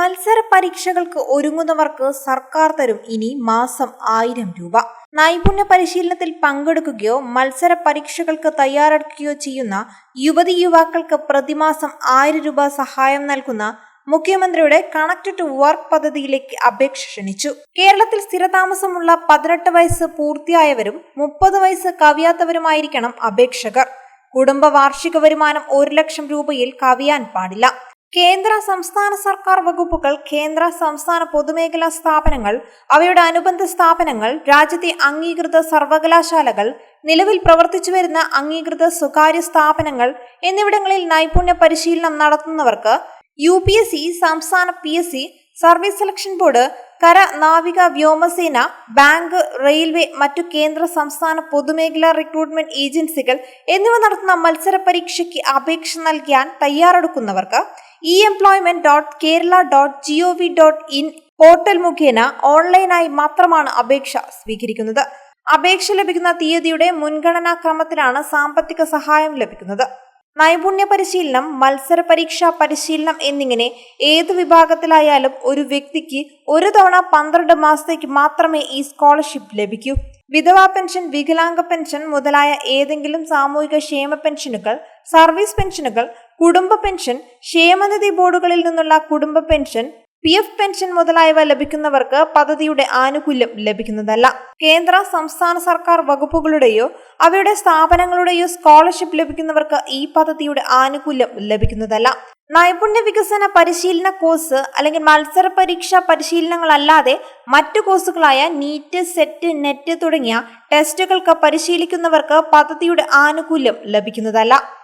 മത്സര പരീക്ഷകൾക്ക് ഒരുങ്ങുന്നവർക്ക് സർക്കാർ തരും ഇനി മാസം ആയിരം രൂപ. നൈപുണ്യ പരിശീലനത്തിൽ പങ്കെടുക്കുകയോ മത്സര പരീക്ഷകൾക്ക് തയ്യാറെടുക്കുകയോ ചെയ്യുന്ന യുവതി യുവാക്കൾക്ക് പ്രതിമാസം ആയിരം രൂപ സഹായം നൽകുന്ന മുഖ്യമന്ത്രിയുടെ കണക്ട് ടു വർക്ക് പദ്ധതിയിലേക്ക് അപേക്ഷ ക്ഷണിച്ചു. കേരളത്തിൽ സ്ഥിരതാമസമുള്ള പതിനെട്ട് വയസ്സ് പൂർത്തിയായവരും മുപ്പത് വയസ്സ് കവിയാത്തവരുമായിരിക്കണം അപേക്ഷകർ. കുടുംബ വാർഷിക വരുമാനം ഒരു ലക്ഷം രൂപയിൽ കവിയാൻ പാടില്ല. കേന്ദ്ര സംസ്ഥാന സർക്കാർ വകുപ്പുകൾ കേന്ദ്ര സംസ്ഥാന പൊതുമേഖലാ സ്ഥാപനങ്ങൾ അവയുടെ അനുബന്ധ സ്ഥാപനങ്ങൾ രാജ്യത്തെ അംഗീകൃത സർവകലാശാലകൾ നിലവിൽ പ്രവർത്തിച്ചു വരുന്ന അംഗീകൃത സ്വകാര്യ സ്ഥാപനങ്ങൾ എന്നിവിടങ്ങളിൽ നൈപുണ്യ പരിശീലനം നടത്തുന്നവർക്ക് യു പി എസ് സി സംസ്ഥാന P S C service selection board കര നാവിക വ്യോമസേന ബാങ്ക് റെയിൽവേ മറ്റു കേന്ദ്ര സംസ്ഥാന പൊതുമേഖലാ റിക്രൂട്ട്മെന്റ് ഏജൻസികൾ എന്നിവ നടത്തുന്ന മത്സര പരീക്ഷയ്ക്ക് അപേക്ഷ നൽകാൻ തയ്യാറെടുക്കുന്നവർക്ക് e employment dot Kerala dot G O V dot in portal മുഖേന ഓൺലൈനായി മാത്രമാണ് അപേക്ഷ സ്വീകരിക്കുന്നത്. അപേക്ഷ ലഭിക്കുന്ന തീയതിയുടെ മുൻഗണനാക്രമത്തിലാണ് സാമ്പത്തിക സഹായം ലഭിക്കുന്നത്. നൈപുണ്യ പരിശീലനം മത്സര പരീക്ഷാ പരിശീലനം എന്നിങ്ങനെ ഏത് വിഭാഗത്തിലായാലും ഒരു വ്യക്തിക്ക് ഒരു തവണ പന്ത്രണ്ട് മാസത്തേക്ക് മാത്രമേ ഈ സ്കോളർഷിപ്പ് ലഭിക്കൂ. വിധവാ പെൻഷൻ വികലാംഗ പെൻഷൻ മുതലായ ഏതെങ്കിലും സാമൂഹിക ക്ഷേമ പെൻഷനുകൾ സർവീസ് പെൻഷനുകൾ കുടുംബ പെൻഷൻ ക്ഷേമനിധി ബോർഡുകളിൽ നിന്നുള്ള കുടുംബ പെൻഷൻ പി എഫ് പെൻഷൻ മുതലായവ ലഭിക്കുന്നവർക്ക് പദ്ധതിയുടെ ആനുകൂല്യം ലഭിക്കുന്നതല്ല. കേന്ദ്ര സംസ്ഥാന സർക്കാർ വകുപ്പുകളുടെയോ അവയുടെ സ്ഥാപനങ്ങളുടെയോ സ്കോളർഷിപ്പ് ലഭിക്കുന്നവർക്ക് ഈ പദ്ധതിയുടെ ആനുകൂല്യം ലഭിക്കുന്നതല്ല. നൈപുണ്യ വികസന പരിശീലന കോഴ്സ് അല്ലെങ്കിൽ മത്സര പരീക്ഷാ പരിശീലനങ്ങളല്ലാതെ മറ്റു കോഴ്സുകളായ നീറ്റ് സെറ്റ് നെറ്റ് തുടങ്ങിയ ടെസ്റ്റുകൾക്ക് പരിശീലിക്കുന്നവർക്ക് പദ്ധതിയുടെ ആനുകൂല്യം ലഭിക്കുന്നതല്ല.